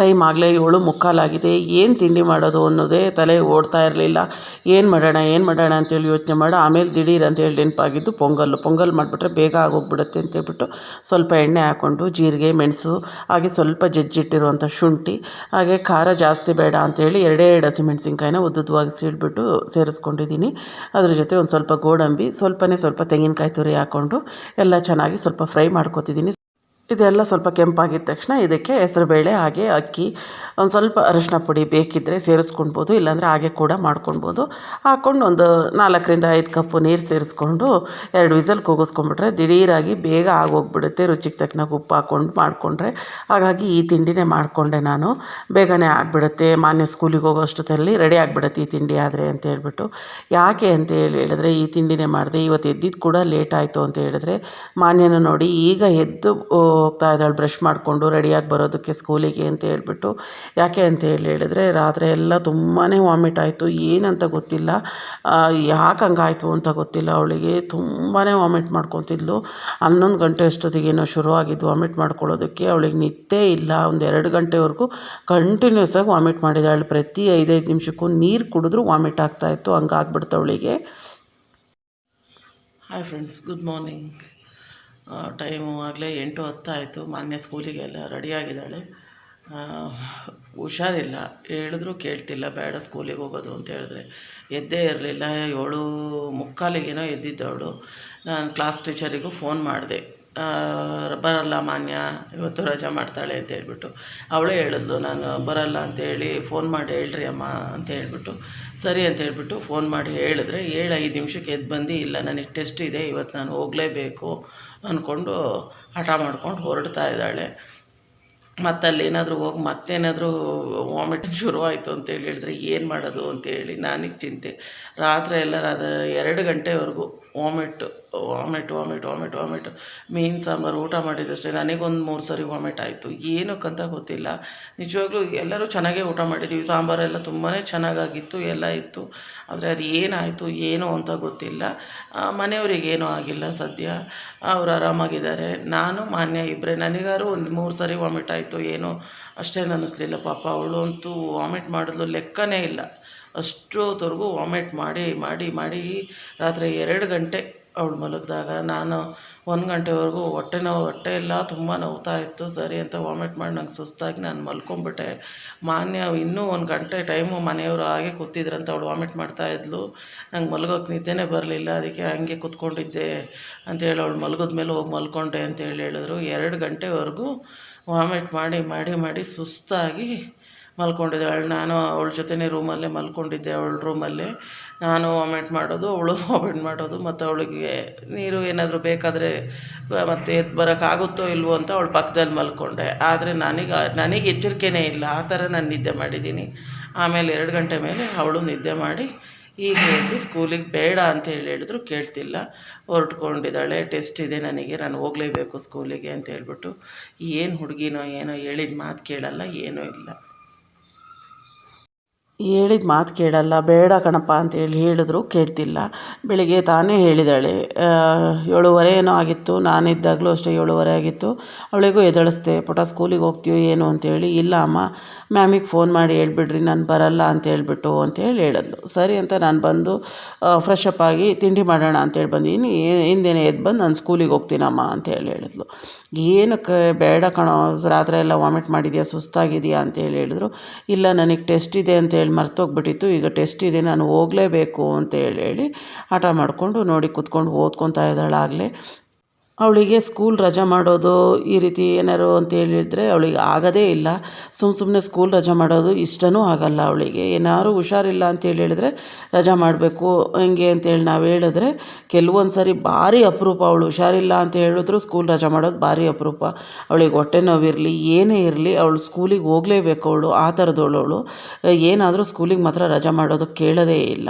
Time ಆಗಲೇ ಏಳು ಮುಕ್ಕಾಲಾಗಿದೆ. ಏನು ತಿಂಡಿ ಮಾಡೋದು ಅನ್ನೋದೇ ತಲೆ ಓಡ್ತಾ ಇರಲಿಲ್ಲ. ಏನು ಮಾಡೋಣ ಏನು ಮಾಡೋಣ ಅಂತೇಳಿ ಯೋಚನೆ ಮಾಡಿ. ಆಮೇಲೆ ದಿಢೀರ್ ಅಂತೇಳಿ ನೆನಪಾಗಿದ್ದು ಪೊಂಗಲ್ಲು. ಪೊಂಗಲ್ ಮಾಡಿಬಿಟ್ರೆ ಬೇಗ ಆಗೋಗ್ಬಿಡುತ್ತೆ ಅಂತೇಳ್ಬಿಟ್ಟು ಸ್ವಲ್ಪ ಎಣ್ಣೆ ಹಾಕ್ಕೊಂಡು ಜೀರಿಗೆ, ಮೆಣಸು, ಹಾಗೆ ಸ್ವಲ್ಪ ಜಜ್ಜಿಟ್ಟಿರುವಂಥ ಶುಂಠಿ, ಹಾಗೆ ಖಾರ ಜಾಸ್ತಿ ಬೇಡ ಅಂತೇಳಿ ಎರಡೇ ಎರಡು ಹಸಿಮೆಣ್ಸಿನ್ಕಾಯಿನ ಉದ್ದುದ್ದವಾಗಿ ಸೀಳ್ಬಿಟ್ಟು ಸೇರಿಸ್ಕೊಂಡಿದ್ದೀನಿ. ಅದ್ರ ಜೊತೆ ಒಂದು ಸ್ವಲ್ಪ ಗೋಡಂಬಿ, ಸ್ವಲ್ಪನೇ ಸ್ವಲ್ಪ ತೆಂಗಿನಕಾಯಿ ತುರಿ ಹಾಕ್ಕೊಂಡು ಎಲ್ಲ ಚೆನ್ನಾಗಿ ಸ್ವಲ್ಪ ಫ್ರೈ ಮಾಡ್ಕೊತಿದ್ದೀನಿ. ಇದೆಲ್ಲ ಸ್ವಲ್ಪ ಕೆಂಪಾಗಿದ್ದ ತಕ್ಷಣ ಇದಕ್ಕೆ ಹೆಸರುಬೇಳೆ ಹಾಗೆ ಅಕ್ಕಿ, ಒಂದು ಸ್ವಲ್ಪ ಅರಿಶಿನ ಪುಡಿ ಬೇಕಿದ್ದರೆ ಸೇರಿಸ್ಕೊಳ್ಬೋದು ಇಲ್ಲಾಂದರೆ ಹಾಗೆ ಕೂಡ ಮಾಡ್ಕೊಳ್ಬೋದು ಹಾಕ್ಕೊಂಡು ಒಂದು ನಾಲ್ಕರಿಂದ ಐದು ಕಪ್ಪು ನೀರು ಸೇರಿಸ್ಕೊಂಡು ಎರಡು ವಿಸಲ್ ಕೂಗಿಸ್ಕೊಂಡ್ಬಿಟ್ರೆ ದಿಢೀರಾಗಿ ಬೇಗ ಆಗೋಗ್ಬಿಡುತ್ತೆ. ರುಚಿಗೆ ತಕ್ಕನಾಗ ಉಪ್ಪು ಹಾಕ್ಕೊಂಡು ಮಾಡಿಕೊಂಡ್ರೆ. ಹಾಗಾಗಿ ಈ ತಿಂಡಿನೇ ಮಾಡಿಕೊಂಡೆ ನಾನು. ಬೇಗನೆ ಆಗಿಬಿಡುತ್ತೆ. ಮಾನ್ಯ ಸ್ಕೂಲಿಗೆ ಹೋಗೋ ಅಷ್ಟೊತ್ತಲ್ಲಿ ರೆಡಿ ಆಗಿಬಿಡುತ್ತೆ ಈ ತಿಂಡಿ ಆದರೆ ಅಂತ ಹೇಳ್ಬಿಟ್ಟು. ಯಾಕೆ ಅಂತ ಹೇಳಿ ಹೇಳಿದ್ರೆ, ಈ ತಿಂಡಿನೇ ಮಾಡಿದೆ. ಇವತ್ತು ಎದ್ದಿದ್ದು ಕೂಡ ಲೇಟ್ ಆಯಿತು ಅಂತ ಹೇಳಿದ್ರೆ, ಮಾನ್ಯನ ನೋಡಿ ಈಗ ಎದ್ದು ಹೋಗ್ತಾ ಇದ್ದಾಳೆ ಬ್ರಷ್ ಮಾಡಿಕೊಂಡು ರೆಡಿಯಾಗಿ ಬರೋದಕ್ಕೆ ಸ್ಕೂಲಿಗೆ ಅಂತ ಹೇಳಿಬಿಟ್ಟು. ಯಾಕೆ ಅಂತ ಹೇಳಿ ಹೇಳಿದ್ರೆ, ರಾತ್ರಿ ಎಲ್ಲ ತುಂಬಾ ವಾಮಿಟ್ ಆಯಿತು. ಏನಂತ ಗೊತ್ತಿಲ್ಲ. ಯಾಕೆ ಹಂಗಾಯಿತು ಅಂತ ಗೊತ್ತಿಲ್ಲ. ಅವಳಿಗೆ ತುಂಬಾ ವಾಮಿಟ್ ಮಾಡ್ಕೊತಿದ್ಲು. ಹನ್ನೊಂದು ಗಂಟೆ ಅಷ್ಟೊತ್ತಿಗೇನೋ ಶುರುವಾಗಿದ್ದು ವಾಮಿಟ್ ಮಾಡ್ಕೊಳ್ಳೋದಕ್ಕೆ. ಅವಳಿಗೆ ನಿದ್ದೆ ಇಲ್ಲ. ಒಂದು ಎರಡು ಗಂಟೆವರೆಗೂ ಕಂಟಿನ್ಯೂಸ್ ಆಗಿ ವಾಮಿಟ್ ಮಾಡಿದಾಳೆ ಪ್ರತಿ ಐದೈದು ನಿಮಿಷಕ್ಕೂ ನೀರು ಕುಡಿದ್ರೂ ವಾಮಿಟ್ ಆಗ್ತಾಯಿತ್ತು ಹಂಗಾಗ್ಬಿಡ್ತು ಅವಳಿಗೆ. Hi friends good morning time ಆಗಲೇ ಎಂಟು ಹತ್ತಾಯಿತು. ಮಾನ್ಯ ಸ್ಕೂಲಿಗೆಲ್ಲ ರೆಡಿಯಾಗಿದ್ದಾಳೆ. ಹುಷಾರಿಲ್ಲ. ಹೇಳಿದ್ರು ಕೇಳ್ತಿಲ್ಲ. ಬೇಡ ಸ್ಕೂಲಿಗೆ ಹೋಗೋದು ಅಂತ ಹೇಳಿದ್ರೆ. ಎದ್ದೇ ಇರಲಿಲ್ಲ. ಏಳು ಮುಕ್ಕಾಲಿಗೇನೋ ಎದ್ದಿದ್ದವಳು ನಾನು ಕ್ಲಾಸ್ ಟೀಚರಿಗೂ ಫೋನ್ ಮಾಡಿದೆ. ಬರಲ್ಲ ಮಾನ್ಯ, ಇವತ್ತು ರಜೆ ಮಾಡ್ತಾಳೆ ಅಂತ ಹೇಳ್ಬಿಟ್ಟು. ಅವಳೇ ಹೇಳಿದ್ಲು, ನಾನು ಬರಲ್ಲ ಅಂತೇಳಿ ಫೋನ್ ಮಾಡಿ ಹೇಳ್ರಿ ಅಮ್ಮ ಅಂತ ಹೇಳ್ಬಿಟ್ಟು. ಸರಿ ಅಂತ ಹೇಳ್ಬಿಟ್ಟು ಫೋನ್ ಮಾಡಿ ಹೇಳಿದ್ರೆ, ಏಳು ಐದು ನಿಮಿಷಕ್ಕೆ ಎದ್ದು ಬಂದು, ಇಲ್ಲ, ನನಗೆ ಟೆಸ್ಟ್ ಇದೆ, ಇವತ್ತು ನಾನು ಹೋಗಲೇಬೇಕು. ಅಂದ್ಕೊಂಡು ಹಠ ಮಾಡ್ಕೊಂಡು ಹೊರಡ್ತಾ ಇದ್ದಾಳೆ. ಮತ್ತು ಅಲ್ಲಿ ಏನಾದರೂ ಹೋಗಿ ಮತ್ತೇನಾದರೂ ವಾಮಿಟ್ ಶುರುವಾಯಿತು ಅಂತೇಳಿ ಹೇಳಿದ್ರೆ ಏನು ಮಾಡೋದು ಅಂತೇಳಿ ನನಗೆ ಚಿಂತೆ. ರಾತ್ರಿ ಎಲ್ಲ ಅದು ಎರಡು ಗಂಟೆವರೆಗೂ vomit vomit vomit vomit vomit ಮೀನು ಸಾಂಬಾರು ಊಟ ಮಾಡಿದಷ್ಟೇ. ನನಗೊಂದು ಮೂರು ಸರಿ ವಾಮಿಟ್ ಆಯಿತು. ಏನಕ್ಕಂತ ಗೊತ್ತಿಲ್ಲ. ನಿಜವಾಗ್ಲೂ ಎಲ್ಲರೂ ಚೆನ್ನಾಗೇ ಊಟ ಮಾಡಿದ್ದೀವಿ ಸಾಂಬಾರೆಲ್ಲ ತುಂಬಾ ಚೆನ್ನಾಗಾಗಿತ್ತು, ಎಲ್ಲ ಇತ್ತು. ಆದರೆ ಅದು ಏನಾಯಿತು ಏನು ಅಂತ ಗೊತ್ತಿಲ್ಲ. ಮನೆಯವ್ರಿಗೇನೂ ಆಗಿಲ್ಲ ಸದ್ಯ. ಅವ್ರು ಆರಾಮಾಗಿದ್ದಾರೆ. ನಾನು, ಮಾನ್ಯ ಇಬ್ಬರೇ ನನಗಾರು ಒಂದು ಮೂರು ಸರಿ ವಾಮಿಟ್ ಆಯಿತು, ಏನೋ ಅಷ್ಟೇನು ಅನ್ನಿಸ್ಲಿಲ್ಲ ಪಾಪ. ಅವಳು ಅಂತೂ ವಾಮಿಟ್ ಮಾಡಿದ್ಲು ಲೆಕ್ಕನೇ ಇಲ್ಲ. ಅಷ್ಟೊತ್ತವರೆಗೂ ವಾಮಿಟ್ ಮಾಡಿ ಮಾಡಿ ಮಾಡಿ ರಾತ್ರಿ ಎರಡು ಗಂಟೆ ಅವಳು ಮಲಗಿದಾಗ ನಾನು ಒಂದು ಗಂಟೆವರೆಗೂ ಹೊಟ್ಟೆ ನೋವು, ಹೊಟ್ಟೆ ಎಲ್ಲ ತುಂಬ ನೋವ್ತಾ ಇತ್ತು. ಸರಿ ಅಂತ ವಾಮಿಟ್ ಮಾಡಿ ನಂಗೆ ಸುಸ್ತಾಗಿ ನಾನು ಮಲ್ಕೊಂಬಿಟ್ಟೆ. ಮಾನ್ಯ ಇನ್ನೂ ಒಂದು ಗಂಟೆ ಟೈಮು ಮನೆಯವರು ಹಾಗೆ ಕೂತಿದ್ರಂತ ಅವಳು ವಾಮಿಟ್ ಮಾಡ್ತಾಯಿದ್ಲು ನಂಗೆ ಮಲ್ಗೋಕೆ ನಿದ್ದೆನೇ ಬರಲಿಲ್ಲ, ಅದಕ್ಕೆ ಹಂಗೆ ಕೂತ್ಕೊಂಡಿದ್ದೆ ಅಂತೇಳಿ ಅವಳು ಮಲಗಿದ ಮೇಲೆ ಹೋಗಿ ಮಲ್ಕೊಂಡೆ ಅಂತೇಳಿ ಹೇಳಿದ್ರು. ಎರಡು ಗಂಟೆವರೆಗೂ ವಾಮಿಟ್ ಮಾಡಿ ಮಾಡಿ ಮಾಡಿ ಸುಸ್ತಾಗಿ ಮಲ್ಕೊಂಡಿದ್ದಾಳೆ ನಾನು ಅವಳ ಜೊತೆನೇ ರೂಮಲ್ಲೇ ಮಲ್ಕೊಂಡಿದ್ದೆ, ಅವಳ ರೂಮಲ್ಲೇ ನಾನು ವಾಮಿಟ್ ಮಾಡೋದು, ಅವಳು ವಾಮಿಟ್ ಮಾಡೋದು, ಮತ್ತು ಅವಳಿಗೆ ನೀರು ಏನಾದರೂ ಬೇಕಾದರೆ ಮತ್ತು ಎದ್ದು ಬರೋಕ್ಕಾಗುತ್ತೋ ಇಲ್ವೋ ಅಂತ ಅವಳು ಪಕ್ಕದಲ್ಲಿ ಮಲ್ಕೊಂಡೆ. ಆದರೆ ನನಗೆ ನನಗೆ ಎಚ್ಚರಿಕೆನೇ ಇಲ್ಲ. ಆ ಥರ ನಾನು ನಿದ್ದೆ ಮಾಡಿದ್ದೀನಿ. ಆಮೇಲೆ ಎರಡು ಗಂಟೆ ಮೇಲೆ ಅವಳು ನಿದ್ದೆ ಮಾಡಿ ಈಗ ಎದ್ದು ಸ್ಕೂಲಿಗೆ ಬೇಡ ಅಂತ ಹೇಳಿ ಹೇಳಿದ್ರು, ಕೇಳ್ತಿಲ್ಲ. ಹೊರಟ್ಕೊಂಡಿದ್ದಾಳೆ, ಟೆಸ್ಟ್ ಇದೆ ನನಗೆ, ನಾನು ಹೋಗಲೇಬೇಕು ಸ್ಕೂಲಿಗೆ ಅಂತ ಹೇಳ್ಬಿಟ್ಟು, ಏನು ಹುಡುಗಿನೋ ಏನೋ ಹೇಳಿದ ಮಾತು ಕೇಳಲ್ಲ, ಏನೂ ಇಲ್ಲ. ಹೇಳಿದ ಮಾತು ಕೇಳಲ್ಲ, ಬೇಡ ಕಣಪ್ಪ ಅಂತೇಳಿ ಹೇಳಿದ್ರು, ಕೇಳ್ತಿಲ್ಲ. ಬೆಳಿಗ್ಗೆ ತಾನೇ ಹೇಳಿದಾಳೆ ಏಳುವರೆ ಏನೋ ಆಗಿತ್ತು, ನಾನಿದ್ದಾಗಲೂ ಅಷ್ಟೇ ಏಳುವರೆ ಆಗಿತ್ತು. ಅವಳಿಗೂ ಎದ್ದೇಳಿಸ್ದೆ ಪುಟ ಸ್ಕೂಲಿಗೆ ಹೋಗ್ತೀಯೋ ಏನು ಅಂತೇಳಿ ಇಲ್ಲ ಅಮ್ಮ, ಮ್ಯಾಮಿಗೆ ಫೋನ್ ಮಾಡಿ ಹೇಳ್ಬಿಡ್ರಿ, ನಾನು ಬರಲ್ಲ ಅಂತ ಹೇಳ್ಬಿಟ್ಟು ಅಂತೇಳಿ ಹೇಳಿದ್ಲು. ಸರಿ ಅಂತ ನಾನು ಬಂದು ಫ್ರೆಶ್ ಅಪ್ ಆಗಿ ತಿಂಡಿ ಮಾಡೋಣ ಅಂತೇಳಿ ಬಂದೀನಿ ಹಿಂದೇನೆ ಎದ್ದು ಬಂದು ನಾನು ಸ್ಕೂಲಿಗೆ ಹೋಗ್ತೀನಮ್ಮ ಅಂತೇಳಿ ಹೇಳಿದ್ಲು. ಏನಕ್ಕೆ ಬೇಡ ಕಣೋ, ರಾತ್ರಿ ಎಲ್ಲ ವಾಮಿಟ್ ಮಾಡಿದೆಯಾ, ಸುಸ್ತಾಗಿದೆಯಾ ಅಂತೇಳಿ ಹೇಳಿದ್ರು. ಇಲ್ಲ, ನನಗೆ ಟೆಸ್ಟ್ ಇದೆ ಅಂತೇಳಿ ಮರ್ತೋಗ್ಬಿಟ್ಟಿತ್ತು. ಈಗ ಟೆಸ್ಟ್ ಇದೆ, ನಾನು ಹೋಗಲೇಬೇಕು ಅಂತ ಹೇಳಿ ಹೇಳಿ, ಹಠ ಮಾಡಿಕೊಂಡು ನೋಡಿ ಕೂತ್ಕೊಂಡು ಓದ್ಕೊತಾ ಇದ್ದಾಳೆ ಆಗಲೇ. ಅವಳಿಗೆ ಸ್ಕೂಲ್ ರಜೆ ಮಾಡೋದು ಈ ರೀತಿ ಏನಾರು ಅಂತ ಹೇಳಿದರೆ ಅವಳಿಗೆ ಆಗೋದೇ ಇಲ್ಲ. ಸುಮ್ಮ ಸುಮ್ಮನೆ ಸ್ಕೂಲ್ ರಜೆ ಮಾಡೋದು ಇಷ್ಟವೂ ಆಗಲ್ಲ ಅವಳಿಗೆ. ಏನಾದ್ರು ಹುಷಾರಿಲ್ಲ ಅಂತೇಳಿ ಹೇಳಿದ್ರೆ ರಜೆ ಮಾಡಬೇಕು, ಹೆಂಗೆ ಅಂತೇಳಿ ನಾವು ಹೇಳಿದ್ರೆ ಕೆಲವೊಂದು ಸರಿ ಭಾರಿ ಅಪರೂಪ ಅವಳು. ಹುಷಾರಿಲ್ಲ ಅಂತ ಹೇಳಿದ್ರು ಸ್ಕೂಲ್ ರಜೆ ಮಾಡೋದು ಭಾರಿ ಅಪರೂಪ. ಅವಳಿಗೆ ಹೊಟ್ಟೆ ನೋವಿರಲಿ, ಏನೇ ಇರಲಿ, ಅವಳು ಸ್ಕೂಲಿಗೆ ಹೋಗಲೇಬೇಕು ಅವಳು. ಆ ಥರದವಳು ಅವಳು. ಏನಾದರೂ ಸ್ಕೂಲಿಗೆ ಮಾತ್ರ ರಜೆ ಮಾಡೋದು ಕೇಳೋದೇ ಇಲ್ಲ.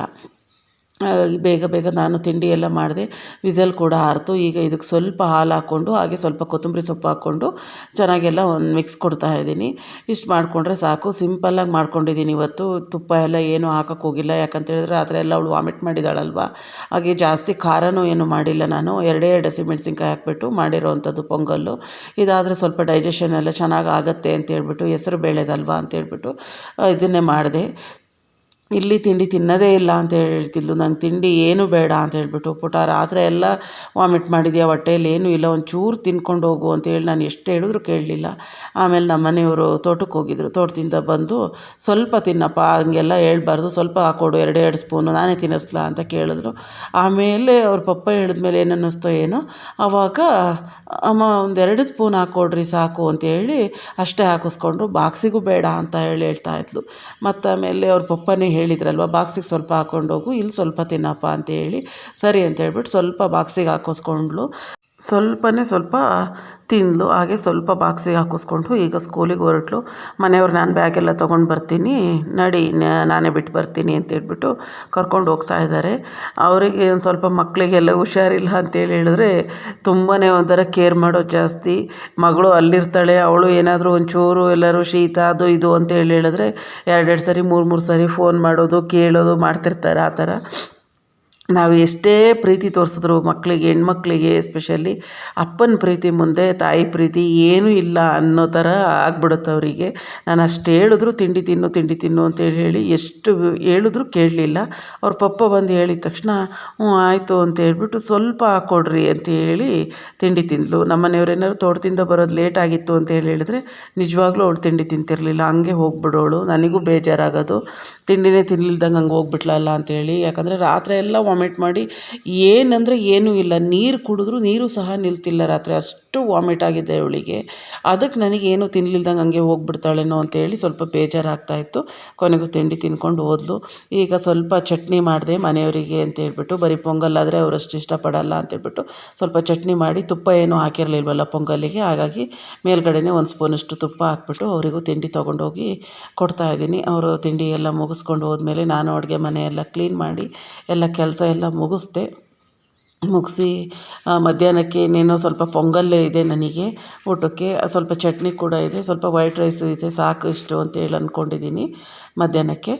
ಬೇಗ ಬೇಗ ನಾನು ತಿಂಡಿ ಎಲ್ಲ ಮಾಡಿದೆ. ವಿಸಲ್ ಕೂಡ ಆರಿತು. ಈಗ ಇದಕ್ಕೆ ಸ್ವಲ್ಪ ಹಾಲು ಹಾಕ್ಕೊಂಡು, ಹಾಗೆ ಸ್ವಲ್ಪ ಕೊತ್ತಂಬರಿ ಸೊಪ್ಪು ಹಾಕ್ಕೊಂಡು ಚೆನ್ನಾಗೆಲ್ಲ ಒಂದು ಮಿಕ್ಸ್ ಕೊಡ್ತಾ ಇದ್ದೀನಿ. ಇಷ್ಟು ಮಾಡಿಕೊಂಡ್ರೆ ಸಾಕು. ಸಿಂಪಲ್ಲಾಗಿ ಮಾಡ್ಕೊಂಡಿದ್ದೀನಿ ಇವತ್ತು. ತುಪ್ಪ ಎಲ್ಲ ಏನು ಹಾಕೋಕ್ಕೆ ಹೋಗಿಲ್ಲ. ಯಾಕಂತ ಹೇಳಿದ್ರೆ ಆ ಥರ ಎಲ್ಲ ಅವಳು ವಾಮಿಟ್ ಮಾಡಿದಾಳಲ್ವ ಹಾಗೆ ಜಾಸ್ತಿ ಖಾರನೂ ಏನು ಮಾಡಿಲ್ಲ ನಾನು. ಎರಡೇ ಎರಡು ಹಸಿಮೆಣ್ಸಿನ್ಕಾಯಿ ಹಾಕ್ಬಿಟ್ಟು ಮಾಡಿರೋವಂಥದ್ದು ಪೊಂಗಲ್ಲು. ಇದಾದರೆ ಸ್ವಲ್ಪ ಡೈಜೆಷನ್ ಎಲ್ಲ ಚೆನ್ನಾಗಿ ಆಗುತ್ತೆ ಅಂತ ಹೇಳ್ಬಿಟ್ಟು ಹೆಸರು ಬೇಳೆದಲ್ವಾ ಅಂತೇಳ್ಬಿಟ್ಟು ಇದನ್ನೇ ಮಾಡಿದೆ. ಇಲ್ಲಿ ತಿಂಡಿ ತಿನ್ನೋದೇ ಇಲ್ಲ ಅಂತ ಹೇಳ್ತಿದ್ಲು. ನಂಗೆ ತಿಂಡಿ ಏನೂ ಬೇಡ ಅಂತ ಹೇಳಿಬಿಟ್ಟು ಪುಟ ರಾತ್ರಿ ಎಲ್ಲ ವಾಮಿಟ್ ಮಾಡಿದ್ಯಾ? ಹೊಟ್ಟೇಲಿ ಏನೂ ಇಲ್ಲ. ಒಂಚೂರು ತಿನ್ಕೊಂಡು ಹೋಗು ಅಂತೇಳಿ ನಾನು ಎಷ್ಟು ಹೇಳಿದ್ರು ಕೇಳಲಿಲ್ಲ. ಆಮೇಲೆ ನಮ್ಮ ಮನೆಯವರು ತೋಟಕ್ಕೆ ಹೋಗಿದ್ರು. ತೋಟದಿಂದ ಬಂದು ಸ್ವಲ್ಪ ತಿನ್ನಪ್ಪ, ಹಂಗೆಲ್ಲ ಹೇಳ್ಬಾರ್ದು. ಸ್ವಲ್ಪ ಹಾಕ್ಕೊಡು ಎರಡು ಎರಡು ಸ್ಪೂನು, ನಾನೇ ತಿನ್ನಿಸ್ಲಾ ಅಂತ ಕೇಳಿದ್ರು. ಆಮೇಲೆ ಅವ್ರ ಪಪ್ಪ ಹೇಳಿದ್ಮೇಲೆ ಏನು ಅನ್ನಿಸ್ತೋ ಏನೋ ಆವಾಗ ಅಮ್ಮ ಒಂದೆರಡು ಸ್ಪೂನ್ ಹಾಕ್ಕೊಡ್ರಿ ಸಾಕು ಅಂತೇಳಿ ಅಷ್ಟೇ ಹಾಕಿಸ್ಕೊಂಡ್ರು. ಬಾಕ್ಸಿಗೂ ಬೇಡ ಅಂತ ಹೇಳಿ ಹೇಳ್ತಾ ಇದ್ಲು. ಮತ್ತು ಆಮೇಲೆ ಅವ್ರ ಪಪ್ಪನೇ ಹೇಳಿದ್ರಲ್ವ, ಬಾಕ್ಸಿಗೆ ಸ್ವಲ್ಪ ಹಾಕ್ಕೊಂಡೋಗು ಇಲ್ಲಿ ಸ್ವಲ್ಪ ತಿನ್ನಪ್ಪ ಅಂತ ಹೇಳಿ ಸರಿ ಅಂತ ಹೇಳ್ಬಿಟ್ಟು ಸ್ವಲ್ಪ ಬಾಕ್ಸಿಗೆ ಹಾಕಿಸ್ಕೊಂಡ್ಳು ಸ್ವಲ್ಪನೇ ಸ್ವಲ್ಪ ತಿಂದಳು ಹಾಗೆ ಸ್ವಲ್ಪ ಬಾಕ್ಸಿಗೆ ಹಾಕಿಸ್ಕೊಂಡು ಈಗ ಸ್ಕೂಲಿಗೆ ಹೊರಟ್ಲು. ಮನೆಯವ್ರು ನಾನು ಬ್ಯಾಗೆಲ್ಲ ತೊಗೊಂಡು ಬರ್ತೀನಿ. ನಡಿ ನಾನೇ ಬಿಟ್ಟು ಬರ್ತೀನಿ ಅಂತ ಹೇಳ್ಬಿಟ್ಟು ಕರ್ಕೊಂಡು ಹೋಗ್ತಾ ಇದ್ದಾರೆ. ಅವರಿಗೆ ಒಂದು ಸ್ವಲ್ಪ ಮಕ್ಕಳಿಗೆಲ್ಲ ಹುಷಾರಿಲ್ಲ ಅಂತೇಳಿ ಹೇಳಿದ್ರೆ ತುಂಬಾ ಒಂಥರ ಕೇರ್ ಮಾಡೋದು ಜಾಸ್ತಿ. ಮಗಳು ಅಲ್ಲಿರ್ತಾಳೆ, ಅವಳು ಏನಾದರೂ ಒಂಚೂರು ಎಲ್ಲರೂ ಶೀತ, ಅದು ಇದು ಅಂತೇಳಿ ಹೇಳಿದ್ರೆ ಎರಡೆರಡು ಸರಿ, ಮೂರು ಮೂರು ಸರಿ ಫೋನ್ ಮಾಡೋದು, ಕೇಳೋದು, ಮಾಡ್ತಿರ್ತಾರೆ ಆ ಥರ. ನಾವು ಎಷ್ಟೇ ಪ್ರೀತಿ ತೋರಿಸಿದ್ರು ಮಕ್ಕಳಿಗೆ ಹೆಣ್ಮಕ್ಳಿಗೆ ಎಸ್ಪೆಷಲಿ ಅಪ್ಪನ ಪ್ರೀತಿ ಮುಂದೆ, ತಾಯಿ ಪ್ರೀತಿ ಏನೂ ಇಲ್ಲ ಅನ್ನೋ ಥರ ಆಗ್ಬಿಡುತ್ತೆ ಅವರಿಗೆ. ನಾನು ಅಷ್ಟು ಹೇಳಿದ್ರು ತಿಂಡಿ ತಿನ್ನು ತಿಂಡಿ ತಿನ್ನು ಅಂತೇಳಿ ಹೇಳಿ ಎಷ್ಟು ಹೇಳಿದ್ರು ಕೇಳಲಿಲ್ಲ. ಅವ್ರ ಪಪ್ಪ ಬಂದು ಹೇಳಿದ ತಕ್ಷಣ, ಹ್ಞೂ ಆಯಿತು ಅಂತ ಹೇಳ್ಬಿಟ್ಟು ಸ್ವಲ್ಪ ಹಾಕ್ಕೊಡ್ರಿ ಅಂತ ಹೇಳಿ ತಿಂಡಿ ತಿಂದಳು ನಮ್ಮ ಮನೆಯವ್ರು ತೋಟದಿಂದ ಬರೋದು ಲೇಟ್ ಆಗಿತ್ತು ಅಂತ ಹೇಳಿ ಹೇಳಿದ್ರೆ ನಿಜವಾಗ್ಲೂ ಅವಳು ತಿಂಡಿ ತಿಂತಿರಲಿಲ್ಲ. ಹಂಗೆ ಹೋಗ್ಬಿಡೋಳು. ನನಗೂ ಬೇಜಾರಾಗೋದು. ತಿಂಡಿನೇ ತಿನ್ನಲಿಲ್ದಂಗೆ ಹಂಗೆ ಹೋಗ್ಬಿಟ್ಲಲ್ಲ ಅಂತೇಳಿ ಯಾಕಂದರೆ ರಾತ್ರಿ ಎಲ್ಲ ವಾಮಿಟ್ ಮಾಡಿ, ಏನಂದರೆ ಏನೂ ಇಲ್ಲ. ನೀರು ಕುಡಿದ್ರು ನೀರು ಸಹ ನಿಲ್ತಿಲ್ಲ ರಾತ್ರಿ. ಅಷ್ಟು ವಾಮಿಟ್ ಆಗಿದೆ ಅವಳಿಗೆ. ಅದಕ್ಕೆ ನನಗೆ ಏನು ತಿನ್ಲಿಲ್ದಂಗೆ ಹಂಗೆ ಹೋಗ್ಬಿಡ್ತಾಳೇನೋ ಅಂತೇಳಿ ಸ್ವಲ್ಪ ಬೇಜಾರಾಗ್ತಾಯಿತ್ತು ಕೊನೆಗೂ ತಿಂಡಿ ತಿನ್ಕೊಂಡು ಹೋದ್ಲು. ಈಗ ಸ್ವಲ್ಪ ಚಟ್ನಿ ಮಾಡಿದೆ ಮನೆಯವರಿಗೆ ಅಂತ ಹೇಳ್ಬಿಟ್ಟು, ಬರೀ ಪೊಂಗಲ್ ಆದರೆ ಅವರಷ್ಟು ಇಷ್ಟಪಡಲ್ಲ ಅಂತೇಳ್ಬಿಟ್ಟು ಸ್ವಲ್ಪ ಚಟ್ನಿ ಮಾಡಿ ತುಪ್ಪ ಏನೂ ಹಾಕಿರಲಿಲ್ವಲ್ಲ ಪೊಂಗಲಿಗೆ. ಹಾಗಾಗಿ ಮೇಲ್ಗಡೆನೇ ಒಂದು ಸ್ಪೂನಷ್ಟು ತುಪ್ಪ ಹಾಕ್ಬಿಟ್ಟು ಅವರಿಗೂ ತಿಂಡಿ ತೊಗೊಂಡೋಗಿ ಕೊಡ್ತಾ ಇದ್ದೀನಿ. ಅವರು ತಿಂಡಿ ಎಲ್ಲ ಮುಗಿಸ್ಕೊಂಡು ಹೋದ್ಮೇಲೆ ನಾನು ಅಡುಗೆ ಮನೆಯೆಲ್ಲ ಕ್ಲೀನ್ ಮಾಡಿ, ಎಲ್ಲ ಕೆಲಸ ಎಲ್ಲ ಮುಗಿಸ್ದೆ. ಮುಗಿಸಿ ಮಧ್ಯಾಹ್ನಕ್ಕೆ ಇನ್ನೇನೋ ಸ್ವಲ್ಪ ಪೊಂಗಲ್ ಇದೆ ನನಗೆ. ಊಟಕ್ಕೆ ಸ್ವಲ್ಪ ಚಟ್ನಿ ಕೂಡ ಇದೆ, ಸ್ವಲ್ಪ ವೈಟ್ ರೈಸ್ ಇದೆ, ಸಾಕು ಇಷ್ಟು ಅಂತೇಳಿ ಅಂದ್ಕೊಂಡಿದ್ದೀನಿ ಮಧ್ಯಾಹ್ನಕ್ಕೆ.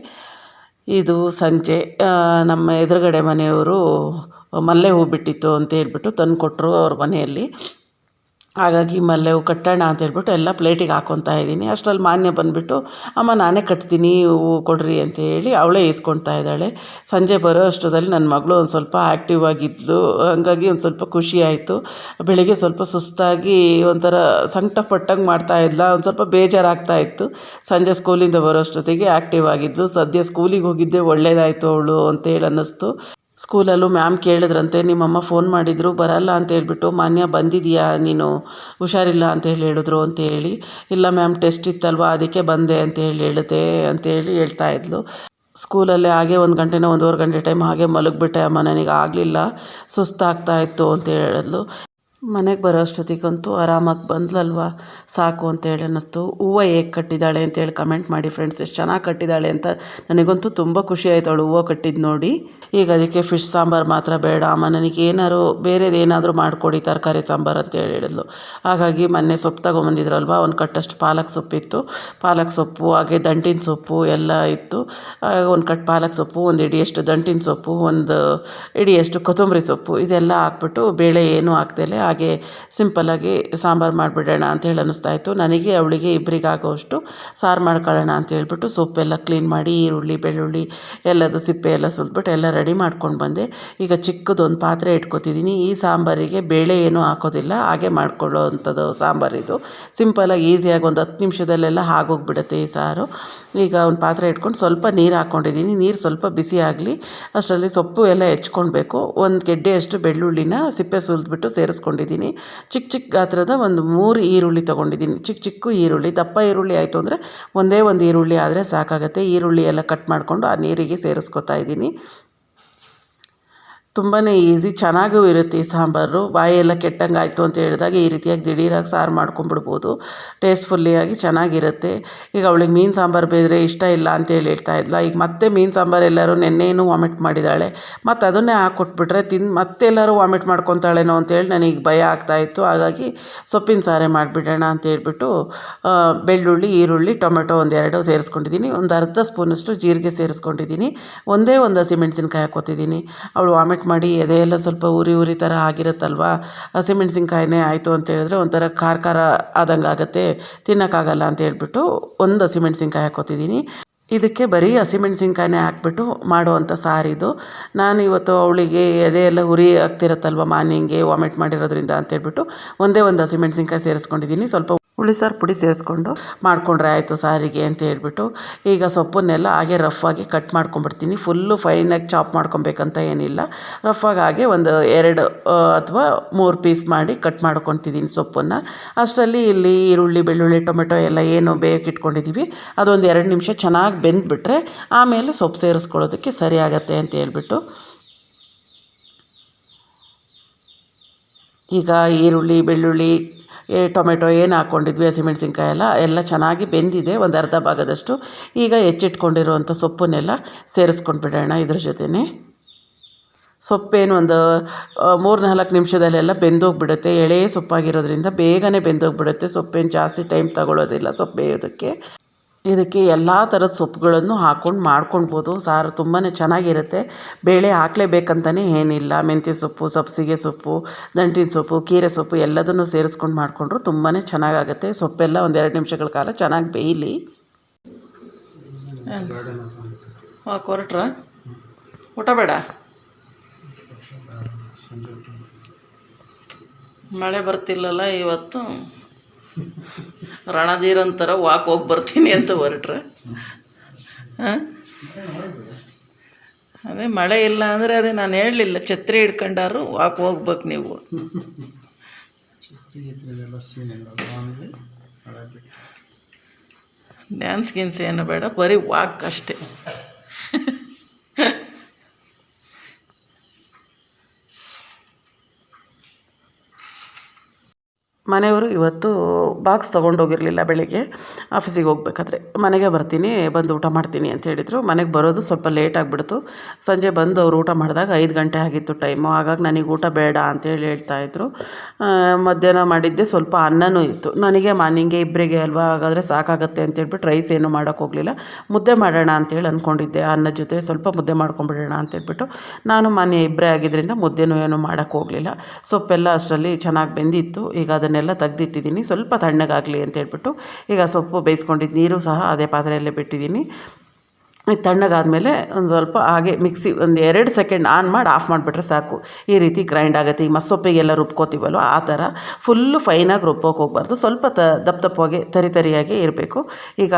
ಇದು ಸಂಜೆ ನಮ್ಮ ಎದುರುಗಡೆ ಮನೆಯವರು ಮಲ್ಲೆ ಹೂ ಬಿಟ್ಟಿತ್ತು ಅಂತ ಹೇಳ್ಬಿಟ್ಟು ತಂದುಕೊಟ್ರು ಅವ್ರ ಮನೆಯಲ್ಲಿ. ಹಾಗಾಗಿ ಮಲ್ಲೆ ಹೂ ಕಟ್ಟೋಣ ಅಂತ ಹೇಳ್ಬಿಟ್ಟು ಎಲ್ಲ ಪ್ಲೇಟಿಗೆ ಹಾಕ್ಕೊಳ್ತಾ ಇದ್ದೀನಿ. ಅಷ್ಟ್ರಲ್ಲಿ ಮಾನ್ಯ ಬಂದುಬಿಟ್ಟು, ಅಮ್ಮ, ನಾನೇ ಕಟ್ತೀನಿ, ಹೂವು ಕೊಡಿರಿ ಹೇಳಿ ಅವಳೇ ಈಸ್ಕೊಳ್ತಾ ಇದ್ದಾಳೆ. ಸಂಜೆ ಬರೋ ಅಷ್ಟರಲ್ಲಿ ನನ್ನ ಮಗಳು ಒಂದು ಸ್ವಲ್ಪ ಆ್ಯಕ್ಟಿವ್ ಆಗಿದ್ಲು. ಹಾಗಾಗಿ ಒಂದು ಸ್ವಲ್ಪ ಖುಷಿ ಆಯಿತು. ಬೆಳಿಗ್ಗೆ ಸ್ವಲ್ಪ ಸುಸ್ತಾಗಿ ಒಂಥರ ಸಂಕಟ ಪಟ್ಟಂಗೆ ಮಾಡ್ತಾ ಇದ್ಲ. ಒಂದು ಸ್ವಲ್ಪ ಬೇಜಾರಾಗ್ತಾ ಇತ್ತು. ಸಂಜೆ ಸ್ಕೂಲಿಂದ ಬರೋ ಅಷ್ಟೊತ್ತಿಗೆ ಆ್ಯಕ್ಟಿವ್ ಆಗಿದ್ಲು. ಸದ್ಯ ಸ್ಕೂಲಿಗೆ ಹೋಗಿದ್ದೆ, ಒಳ್ಳೇದಾಯಿತು ಅವಳು ಅಂತೇಳಿ ಅನ್ನಿಸ್ತು. ಸ್ಕೂಲಲ್ಲೂ ಮ್ಯಾಮ್ ಕೇಳಿದ್ರಂತೆ, ನಿಮ್ಮಮ್ಮ ಫೋನ್ ಮಾಡಿದರು, ಬರಲ್ಲ ಅಂತ ಹೇಳ್ಬಿಟ್ಟು, ಮಾನ್ಯ ಬಂದಿದ್ದೀಯಾ ನೀನು? ಹುಷಾರಿಲ್ಲ ಅಂತ ಹೇಳಿ ಹೇಳಿದ್ರು ಅಂತೇಳಿ ಇಲ್ಲ ಮ್ಯಾಮ್, ಟೆಸ್ಟ್ ಇತ್ತಲ್ವ, ಅದಕ್ಕೆ ಬಂದೆ ಅಂತ ಹೇಳಿ ಹೇಳಿದೆ ಹೇಳ್ತಾ ಇದ್ಲು. ಸ್ಕೂಲಲ್ಲೇ ಹಾಗೆ ಒಂದು ಗಂಟೆನೋ ಒಂದೂವರೆ ಗಂಟೆ ಟೈಮ್ ಹಾಗೆ ಮಲಗಿಬಿಟ್ಟೆ, ಅಮ್ಮ, ನನಗೆ ಆಗಲಿಲ್ಲ, ಸುಸ್ತಾಗ್ತಾ ಇತ್ತು ಅಂತ ಹೇಳಿದ್ಲು. ಮನೆಗೆ ಬರೋ ಅಷ್ಟೊತ್ತಿಗಂತೂ ಆರಾಮಾಗಿ ಬಂದ್ಲಲ್ವ? ಸಾಕು ಅಂತೇಳಿ ಅನ್ನಿಸ್ತು. ಹೂವು ಹೇಗೆ ಕಟ್ಟಿದ್ದಾಳೆ ಅಂತೇಳಿ ಕಮೆಂಟ್ ಮಾಡಿ ಫ್ರೆಂಡ್ಸ್ ಎಷ್ಟು ಚೆನ್ನಾಗಿ ಕಟ್ಟಿದ್ದಾಳೆ ಅಂತ ನನಗಂತೂ ತುಂಬ ಖುಷಿ ಆಯ್ತು ಅವಳು ಹೂವು ಕಟ್ಟಿದ್ದು ನೋಡಿ. ಈಗ ಅದಕ್ಕೆ ಫಿಶ್ ಸಾಂಬಾರು ಮಾತ್ರ ಬೇಡ, ಅಮ್ಮ ನನಗೆ ಏನಾರು ಬೇರೆದು ಏನಾದರೂ ಮಾಡಿಕೊಡಿ, ತರಕಾರಿ ಸಾಂಬಾರು ಅಂತ ಹೇಳಿ ಹೇಳಿದ್ಲು. ಹಾಗಾಗಿ ಮೊನ್ನೆ ಸೊಪ್ಪು ತಗೊಂಬಂದಿದ್ರಲ್ವ ಒಂದು ಕಟ್ಟಷ್ಟು ಪಾಲಕ್ ಸೊಪ್ಪಿತ್ತು. ಪಾಲಕ್ ಸೊಪ್ಪು, ಹಾಗೆ ದಂಟಿನ ಸೊಪ್ಪು ಎಲ್ಲ ಇತ್ತು. ಒಂದು ಕಟ್ ಪಾಲಕ್ ಸೊಪ್ಪು, ಒಂದು ಇಡಿಯಷ್ಟು ದಂಟಿನ ಸೊಪ್ಪು, ಒಂದು ಇಡಿಯಷ್ಟು ಕೊತ್ತಂಬರಿ ಸೊಪ್ಪು, ಇದೆಲ್ಲ ಹಾಕ್ಬಿಟ್ಟು ಬೇಳೆ ಏನೂ ಹಾಕ್ದಲೆ ಹಾಗೆ ಸಿಂಪಲ್ಲಾಗಿ ಸಾಂಬಾರು ಮಾಡಿಬಿಡೋಣ ಅಂತೇಳಿ ಅನ್ನಿಸ್ತಾ ಇತ್ತು. ನನಗೆ, ಅವಳಿಗೆ ಇಬ್ಬರಿಗೆ ಆಗೋವಷ್ಟು ಸಾರು ಮಾಡ್ಕೊಳ್ಳೋಣ ಅಂತ ಹೇಳ್ಬಿಟ್ಟು ಸೊಪ್ಪೆಲ್ಲ ಕ್ಲೀನ್ ಮಾಡಿ, ಈರುಳ್ಳಿ, ಬೆಳ್ಳುಳ್ಳಿ ಎಲ್ಲದು ಸಿಪ್ಪೆ ಎಲ್ಲ ಸುಲಿದ್ಬಿಟ್ಟು ಎಲ್ಲ ರೆಡಿ ಮಾಡ್ಕೊಂಡು ಬಂದೆ. ಈಗ ಚಿಕ್ಕದೊಂದು ಪಾತ್ರೆ ಇಟ್ಕೊತಿದ್ದೀನಿ. ಈ ಸಾಂಬಾರಿಗೆ ಬೇಳೆ ಏನೂ ಹಾಕೋದಿಲ್ಲ. ಹಾಗೆ ಮಾಡ್ಕೊಳ್ಳೋ ಅಂಥದ್ದು ಸಾಂಬಾರಿದು ಸಿಂಪಲಾಗಿ ಈಸಿಯಾಗಿ ಒಂದು ಹತ್ತು ನಿಮಿಷದಲ್ಲೆಲ್ಲ ಆಗೋಗ್ಬಿಡುತ್ತೆ ಈ ಸಾರು. ಈಗ ಒಂದು ಪಾತ್ರೆ ಇಟ್ಕೊಂಡು ಸ್ವಲ್ಪ ನೀರು ಹಾಕ್ಕೊಂಡಿದ್ದೀನಿ ನೀರು ಸ್ವಲ್ಪ ಬಿಸಿ ಆಗಲಿ, ಅಷ್ಟರಲ್ಲಿ ಸೊಪ್ಪು ಎಲ್ಲ ಹೆಚ್ಕೊಳ್ಬೇಕು. ಒಂದು ಗೆಡ್ಡೆಯಷ್ಟು ಬೆಳ್ಳುಳ್ಳಿನ ಸಿಪ್ಪೆ ಸುಲಿದ್ಬಿಟ್ಟು ಸೇರಿಸ್ಕೊಂಡಿದ್ದೀನಿ. ಚಿಕ್ಕ ಚಿಕ್ಕ ಗಾತ್ರದ ಒಂದು ಮೂರು ಈರುಳ್ಳಿ ತೊಗೊಂಡಿದ್ದೀನಿ. ಚಿಕ್ಕ ಚಿಕ್ಕ ಈರುಳ್ಳಿ, ದಪ್ಪ ಈರುಳ್ಳಿ ಆಯಿತು ಅಂದರೆ ಒಂದೇ ಒಂದು ಈರುಳ್ಳಿ ಆದರೆ ಸಾಕಾಗುತ್ತೆ. ಈರುಳ್ಳಿ ಎಲ್ಲ ಕಟ್ ಮಾಡಿಕೊಂಡು ಆ ನೀರಿಗೆ ಸೇರಿಸ್ಕೊತಾ ಇದ್ದೀನಿ. ತುಂಬಾ ಈಸಿ ಚೆನ್ನಾಗೂ ಇರುತ್ತೆ ಈ ಸಾಂಬಾರು. ಬಾಯೆಲ್ಲ ಕೆಟ್ಟಂಗೆ ಆಯಿತು ಅಂತ ಹೇಳಿದಾಗ ಈ ರೀತಿಯಾಗಿ ದಿಢೀರಾಗಿ ಸಾರು ಮಾಡ್ಕೊಂಬಿಡ್ಬೋದು ಟೇಸ್ಟ್ಫುಲ್ಲಿಯಾಗಿ ಚೆನ್ನಾಗಿರುತ್ತೆ. ಈಗ ಅವಳಿಗೆ ಮೀನು ಸಾಂಬಾರು ಬೇರೆ ಇಷ್ಟ ಇಲ್ಲ ಅಂತೇಳಿ ಹೇಳ್ತಾ ಇದ್ಲ. ಈಗ ಮತ್ತೆ ಮೀನು ಸಾಂಬಾರು ಎಲ್ಲರೂ ನೆನ್ನೆನೂ ವಾಮಿಟ್ ಮಾಡಿದ್ದಾಳೆ ಮತ್ತು ಅದನ್ನೇ ಹಾಕ್ಕೊಟ್ಬಿಟ್ರೆ ತಿಂದು ಮತ್ತೆ ಎಲ್ಲರೂ ವಾಮಿಟ್ ಮಾಡ್ಕೊತಾಳೇನೋ ಅಂತೇಳಿ ನನಗೆ ಭಯ ಆಗ್ತಾಯಿತ್ತು ಹಾಗಾಗಿ ಸೊಪ್ಪಿನ ಸಾರೇ ಮಾಡಿಬಿಡೋಣ ಅಂತ ಹೇಳ್ಬಿಟ್ಟು ಬೆಳ್ಳುಳ್ಳಿ, ಈರುಳ್ಳಿ, ಟೊಮೆಟೊ ಒಂದೆರಡು ಸೇರಿಸ್ಕೊಂಡಿದ್ದೀನಿ. ಒಂದು ಅರ್ಧ ಸ್ಪೂನಷ್ಟು ಜೀರಿಗೆ ಸೇರಿಸ್ಕೊಂಡಿದ್ದೀನಿ. ಒಂದೇ ಒಂದು ಹಸಿಮೆಣಸಿನ್ಕಾಯಿ ಹಾಕ್ಕೊತಿದ್ದೀನಿ. ಅವಳು ವಾಮಿಟ್ ಮಾಡಿ ಎದೆ ಸ್ವಲ್ಪ ಉರಿ ಉರಿ ಥರ ಆಗಿರುತ್ತಲ್ವ? ಹಸಿಮೆಣ್ಸಿನ್ಕಾಯಿನೇ ಆಯಿತು ಅಂತ ಹೇಳಿದ್ರೆ ಒಂಥರ ಖಾರ ಖಾರ ಆದಂಗೆ ಆಗುತ್ತೆ ತಿನ್ನೋಕ್ಕಾಗಲ್ಲ ಅಂತ ಹೇಳ್ಬಿಟ್ಟು ಒಂದು ಹಸಿಮೆಣ್ಸಿನ್ಕಾಯಿ ಹಾಕ್ಕೊತಿದ್ದೀನಿ. ಇದಕ್ಕೆ ಬರೀ ಹಸಿಮೆಣ್ಸಿನ್ಕಾಯಿನೇ ಹಾಕ್ಬಿಟ್ಟು ಮಾಡುವಂಥ ಸಾರಿದು. ನಾನು ಇವತ್ತು ಅವಳಿಗೆ ಎದೆ ಎಲ್ಲ ಉರಿ ಆಗ್ತಿರತ್ತಲ್ವ ಮಾರ್ನಿಂಗೆ ವಾಮಿಟ್ ಮಾಡಿರೋದ್ರಿಂದ ಅಂತೇಳ್ಬಿಟ್ಟು ಒಂದೇ ಒಂದು ಹಸಿಮೆಣ್ಸಿನ್ಕಾಯಿ ಸೇರಿಸ್ಕೊಂಡಿದ್ದೀನಿ. ಸ್ವಲ್ಪ ಹುಳಿ ಸಾರು ಪುಡಿ ಸೇರಿಸ್ಕೊಂಡು ಮಾಡಿಕೊಂಡ್ರೆ ಆಯಿತು ಸಾರಿಗೆ ಅಂತ ಹೇಳ್ಬಿಟ್ಟು. ಈಗ ಸೊಪ್ಪನ್ನೆಲ್ಲ ಹಾಗೆ ರಫಾಗಿ ಕಟ್ ಮಾಡ್ಕೊಂಬಿಡ್ತೀನಿ ಫುಲ್ಲು ಫೈನಾಗಿ ಚಾಪ್ ಮಾಡ್ಕೊಬೇಕಂತ ಏನಿಲ್ಲ. ರಫಾಗಿ ಹಾಗೆ ಒಂದು ಎರಡು ಅಥವಾ ಮೂರು ಪೀಸ್ ಮಾಡಿ ಕಟ್ ಮಾಡ್ಕೊತಿದ್ದೀನಿ ಸೊಪ್ಪನ್ನು. ಅಷ್ಟರಲ್ಲಿ ಇಲ್ಲಿ ಈರುಳ್ಳಿ, ಬೆಳ್ಳುಳ್ಳಿ, ಟೊಮೆಟೊ ಎಲ್ಲ ಏನು ಬೇಕಿಟ್ಕೊಂಡಿದ್ದೀವಿ. ಅದೊಂದು ಎರಡು ನಿಮಿಷ ಚೆನ್ನಾಗಿ ಬೆಂದ್ಬಿಟ್ರೆ ಆಮೇಲೆ ಸೊಪ್ಪು ಸೇರಿಸ್ಕೊಳ್ಳೋದಕ್ಕೆ ಸರಿ ಆಗತ್ತೆ ಅಂತ ಹೇಳ್ಬಿಟ್ಟು ಈಗ ಈರುಳ್ಳಿ, ಬೆಳ್ಳುಳ್ಳಿ ಟೊಮೆಟೊ ಏನು ಹಾಕ್ಕೊಂಡಿದ್ವಿ, ಹಸಿಮೆಣ್ಸಿನ್ಕಾಯಿ ಎಲ್ಲ ಎಲ್ಲ ಚೆನ್ನಾಗಿ ಬೆಂದಿದೆ, ಒಂದು ಅರ್ಧ ಭಾಗದಷ್ಟು. ಈಗ ಹೆಚ್ಚಿಟ್ಕೊಂಡಿರುವಂಥ ಸೊಪ್ಪನ್ನೆಲ್ಲ ಸೇರಿಸ್ಕೊಂಡು ಬಿಡೋಣ ಇದ್ರ ಜೊತೆನೇ. ಸೊಪ್ಪೇನು ಒಂದು ಮೂರು ನಾಲ್ಕು ನಿಮಿಷದಲ್ಲೆಲ್ಲ ಬೆಂದೋಗಿಬಿಡುತ್ತೆ, ಎಳೆ ಸೊಪ್ಪಾಗಿರೋದ್ರಿಂದ ಬೇಗನೆ ಬೆಂದೋಗಿಬಿಡುತ್ತೆ. ಸೊಪ್ಪೇನು ಜಾಸ್ತಿ ಟೈಮ್ ತಗೊಳ್ಳೋದಿಲ್ಲ ಸೊಪ್ಪು ಬೇಯೋದಕ್ಕೆ. ಇದಕ್ಕೆ ಎಲ್ಲ ಥರದ ಸೊಪ್ಪುಗಳನ್ನು ಹಾಕ್ಕೊಂಡು ಮಾಡ್ಕೊಳ್ಬೋದು. ಸಾರು ತುಂಬಾ ಚೆನ್ನಾಗಿರುತ್ತೆ. ಬೇಳೆ ಹಾಕಲೇಬೇಕಂತಲೇ ಏನಿಲ್ಲ. ಮೆಂತ್ಯ ಸೊಪ್ಪು, ಸಬ್ಸಿಗೆ ಸೊಪ್ಪು, ದಂಟಿನ ಸೊಪ್ಪು, ಕೀರೆ ಸೊಪ್ಪು ಎಲ್ಲದನ್ನು ಸೇರಿಸ್ಕೊಂಡು ಮಾಡಿಕೊಂಡ್ರು ತುಂಬಾ ಚೆನ್ನಾಗಾಗುತ್ತೆ. ಸೊಪ್ಪೆಲ್ಲ ಒಂದು ಎರಡು ನಿಮಿಷಗಳ ಕಾಲ ಚೆನ್ನಾಗಿ ಬೇಯಲಿ. ಕೊರಟ್ರ? ಊಟ ಬೇಡ? ಮಳೆ ಬರ್ತಿಲ್ಲಲ್ಲ ಇವತ್ತು? ರಣಧೀರಂತರ ವಾಕ್ ಹೋಗಿ ಬರ್ತೀನಿ ಅಂತ ಹೊರಟ್ರೆ. ಹಾಂ? ಅದೇ ಮಳೆ ಇಲ್ಲ ಅಂದರೆ ಅದೇ ನಾನು ಹೇಳಲಿಲ್ಲ ಛತ್ರಿ ಹಿಡ್ಕೊಂಡಾರು ವಾಕ್ ಹೋಗ್ಬೇಕು ನೀವು. ಡ್ಯಾನ್ಸ್ ಗಿನ್ಸ್ ಏನು ಬೇಡ ಬರೀ ವಾಕ್ ಅಷ್ಟೇ. ಮನೆಯವರು ಇವತ್ತು ಬಾಕ್ಸ್ ತೊಗೊಂಡೋಗಿರಲಿಲ್ಲ ಬೆಳಗ್ಗೆ. ಆಫೀಸಿಗೆ ಹೋಗ್ಬೇಕಾದ್ರೆ ಮನೆಗೆ ಬರ್ತೀನಿ, ಬಂದು ಊಟ ಮಾಡ್ತೀನಿ ಅಂತ ಹೇಳಿದರು. ಮನೆಗೆ ಬರೋದು ಸ್ವಲ್ಪ ಲೇಟ್ ಆಗಿಬಿಡ್ತು. ಸಂಜೆ ಬಂದು ಅವರು ಊಟ ಮಾಡಿದಾಗ ಐದು ಗಂಟೆ ಆಗಿತ್ತು ಟೈಮು ಹಾಗಾಗಿ ನನಗೆ ಊಟ ಬೇಡ ಅಂತೇಳಿ ಹೇಳ್ತಾಯಿದ್ರು ಮಧ್ಯಾಹ್ನ ಮಾಡಿದ್ದೆ ಸ್ವಲ್ಪ ಅನ್ನನೂ ಇತ್ತು. ನನಗೆ ಮಾರ್ನಿಂಗೆ ಇಬ್ಬರಿಗೆ ಅಲ್ವಾ? ಹಾಗಾದರೆ ಸಾಕಾಗುತ್ತೆ ಅಂತೇಳ್ಬಿಟ್ಟು ರೈಸ್ ಏನು ಮಾಡೋಕ್ಕೋಗಲಿಲ್ಲ ಮುದ್ದೆ ಮಾಡೋಣ ಅಂತೇಳಿ ಅಂದ್ಕೊಂಡಿದ್ದೆ ಅನ್ನ ಜೊತೆ ಸ್ವಲ್ಪ ಮುದ್ದೆ ಮಾಡ್ಕೊಂಬಿಡೋಣ ಅಂತೇಳ್ಬಿಟ್ಟು ನಾನು ಮಾನ್ಯ ಇಬ್ಬರೇ ಆಗಿದ್ದರಿಂದ ಮುದ್ದೆನೂ ಏನು ಮಾಡೋಕ್ಕೋಗಲಿಲ್ಲ ಸೊಪ್ಪೆಲ್ಲ ಅಷ್ಟರಲ್ಲಿ ಚೆನ್ನಾಗಿ ಬೆಂದಿತ್ತು. ಈಗ ಅದನ್ನೆಲ್ಲ ತೆಗ್ದಿಟ್ಟಿದ್ದೀನಿ. ಸ್ವಲ್ಪ ತಣ್ಣಗಾಗಲಿ ಅಂತ ಹೇಳ್ಬಿಟ್ಟು ಈಗ ಸೊಪ್ಪು ಬೇಯಿಸ್ಕೊಂಡಿದ್ದ ನೀರು ಸಹ ಅದೇ ಪಾತ್ರೆಯಲ್ಲೇ ಬಿಟ್ಟಿದ್ದೀನಿ. ತಣ್ಣಗಾದಮೇಲೆ ಒಂದು ಸ್ವಲ್ಪ ಹಾಗೆ ಮಿಕ್ಸಿ ಒಂದು ಎರಡು ಸೆಕೆಂಡ್ ಆನ್ ಮಾಡಿ ಆಫ್ ಮಾಡಿಬಿಟ್ರೆ ಸಾಕು. ಈ ರೀತಿ ಗ್ರೈಂಡ್ ಆಗುತ್ತೆ. ಈ ಮಸ್ಸೊಪ್ಪಿಗೆಲ್ಲ ರುಬ್ಕೋತೀವಲ್ವ? ಆ ಥರ ಫುಲ್ಲು ಫೈನಾಗಿ ರುಬ್ಬೋಕೆ ಹೋಗ್ಬಾರ್ದು. ಸ್ವಲ್ಪ ತ ದಪ್ಪ ದಪ್ಪವಾಗಿ ತರಿ ತರಿಯಾಗಿ ಇರಬೇಕು. ಈಗ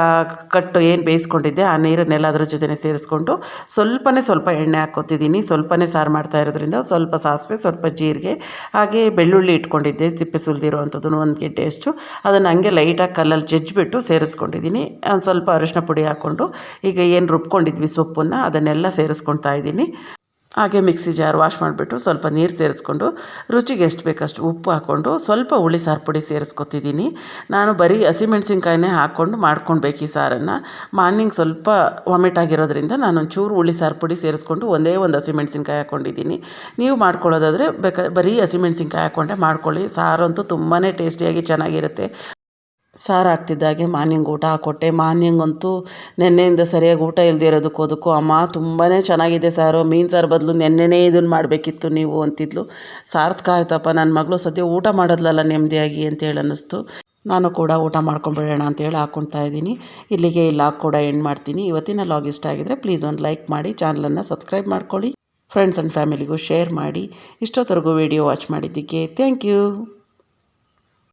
ಕಟ್ಟು ಏನು ಬೇಯಿಸ್ಕೊಂಡಿದ್ದೆ, ಆ ನೀರನ್ನೆಲ್ಲ ಅದ್ರ ಜೊತೆ ಸೇರಿಸ್ಕೊಂಡು ಸ್ವಲ್ಪನೇ ಸ್ವಲ್ಪ ಎಣ್ಣೆ ಹಾಕ್ಕೊತಿದ್ದೀನಿ. ಸ್ವಲ್ಪನೇ ಸಾರು ಮಾಡ್ತಾ ಇರೋದ್ರಿಂದ ಸ್ವಲ್ಪ ಸಾಸಿವೆ, ಸ್ವಲ್ಪ ಜೀರಿಗೆ, ಹಾಗೆ ಬೆಳ್ಳುಳ್ಳಿ ಇಟ್ಕೊಂಡಿದ್ದೆ ಸಿಪ್ಪೆ ಸುಲಿದಿರೋ ಒಂದು ಒಂದು ಗೆಡ್ಡೆಯಷ್ಟು ಅದನ್ನು ಹಂಗೆ ಲೈಟಾಗಿ ಕಲ್ಲಲ್ಲಿ ಜಜ್ಜಿಬಿಟ್ಟು ಸೇರಿಸ್ಕೊಂಡಿದ್ದೀನಿ. ಒಂದು ಸ್ವಲ್ಪ ಅರಿಶಿನ ಪುಡಿ ಹಾಕ್ಕೊಂಡು ಈಗ ಏನು ರುಬ್ಕೊಂಡಿದ್ವಿ ಸೊಪ್ಪನ್ನು, ಅದನ್ನೆಲ್ಲ ಸೇರಿಸ್ಕೊಳ್ತಾ ಇದ್ದೀನಿ. ಹಾಗೆ ಮಿಕ್ಸಿ ಜಾರ್ ವಾಶ್ ಮಾಡಿಬಿಟ್ಟು ಸ್ವಲ್ಪ ನೀರು ಸೇರಿಸ್ಕೊಂಡು, ರುಚಿಗೆ ಎಷ್ಟು ಬೇಕಷ್ಟು ಉಪ್ಪು ಹಾಕ್ಕೊಂಡು ಸ್ವಲ್ಪ ಹುಳಿ ಸಾರು ಪುಡಿ ಸೇರಿಸ್ಕೊತಿದ್ದೀನಿ. ನಾನು ಬರೀ ಹಸಿಮೆಣ್ಸಿನ್ಕಾಯಿನೇ ಹಾಕ್ಕೊಂಡು ಮಾಡ್ಕೊಳ್ಬೇಕು ಈ ಸಾರನ್ನು. ಮಾರ್ನಿಂಗ್ ಸ್ವಲ್ಪ ವಾಮಿಟ್ ಆಗಿರೋದ್ರಿಂದ ನಾನು ಒಂಚೂರು ಹುಳಿ ಸಾರು ಪುಡಿ ಸೇರಿಸ್ಕೊಂಡು ಒಂದೇ ಒಂದು ಹಸಿಮೆಣ್ಸಿನ್ಕಾಯಿ ಹಾಕ್ಕೊಂಡಿದ್ದೀನಿ ನೀವು ಮಾಡ್ಕೊಳ್ಳೋದಾದರೆ ಬೇಕಾದ್ರೆ ಬರೀ ಹಸಿಮೆಣ್ಸಿನ್ಕಾಯಿ ಹಾಕ್ಕೊಂಡೆ ಮಾಡ್ಕೊಳ್ಳಿ. ಸಾರಂತೂ ತುಂಬಾ ಟೇಸ್ಟಿಯಾಗಿ ಚೆನ್ನಾಗಿರುತ್ತೆ. ಸಾರು ಹಾಕ್ತಿದ್ದಾಗೆ ಮಾರ್ನಿಂಗ್ ಊಟ ಹಾಕ್ಕೊಟ್ಟೆ ಮಾರ್ನಿಂಗ್ ಅಂತೂ ನೆನ್ನೆಯಿಂದ ಸರಿಯಾಗಿ ಊಟ ಇಲ್ಲದೆ ಇರೋದಕ್ಕೂ ಅದಕ್ಕೂ ಅಮ್ಮ ತುಂಬಾ ಚೆನ್ನಾಗಿದೆ ಸಾರು. ಮೀನು ಸಾರು ಬದಲು ನೆನ್ನೆನೇ ಇದನ್ನು ಮಾಡಬೇಕಿತ್ತು ನೀವು ಅಂತಿದ್ಲು. ಸಾರ್ಥಕ ಆಯ್ತಪ್ಪ ನನ್ನ ಮಗಳು ಸದ್ಯ ಊಟ ಮಾಡೋದ್ಲಲ್ಲ ನೆಮ್ಮದಿಯಾಗಿ ಅಂತೇಳಿ ಅನ್ನಿಸ್ತು. ನಾನು ಕೂಡ ಊಟ ಮಾಡ್ಕೊಂಬಿಡೋಣ ಅಂತೇಳಿ ಹಾಕ್ಕೊಳ್ತಾ ಇದ್ದೀನಿ. ಇಲ್ಲಿಗೆ ಇಲ್ಲಿ, ಕೂಡ ಎಂಡ್ ಮಾಡ್ತೀನಿ. ಇವತ್ತಿನ ಲಾಗ್ ಇಷ್ಟ ಆಗಿದರೆ ಪ್ಲೀಸ್ ಒಂದು ಲೈಕ್ ಮಾಡಿ, ಚಾನಲನ್ನು ಸಬ್ಸ್ಕ್ರೈಬ್ ಮಾಡ್ಕೊಳ್ಳಿ. ಫ್ರೆಂಡ್ಸ್ ಆ್ಯಂಡ್ ಫ್ಯಾಮಿಲಿಗೂ ಶೇರ್ ಮಾಡಿ. ಇಷ್ಟೊತ್ತರೆಗೂ ವಿಡಿಯೋ ವಾಚ್ ಮಾಡಿದ್ದಕ್ಕೆ ಥ್ಯಾಂಕ್ ಯು.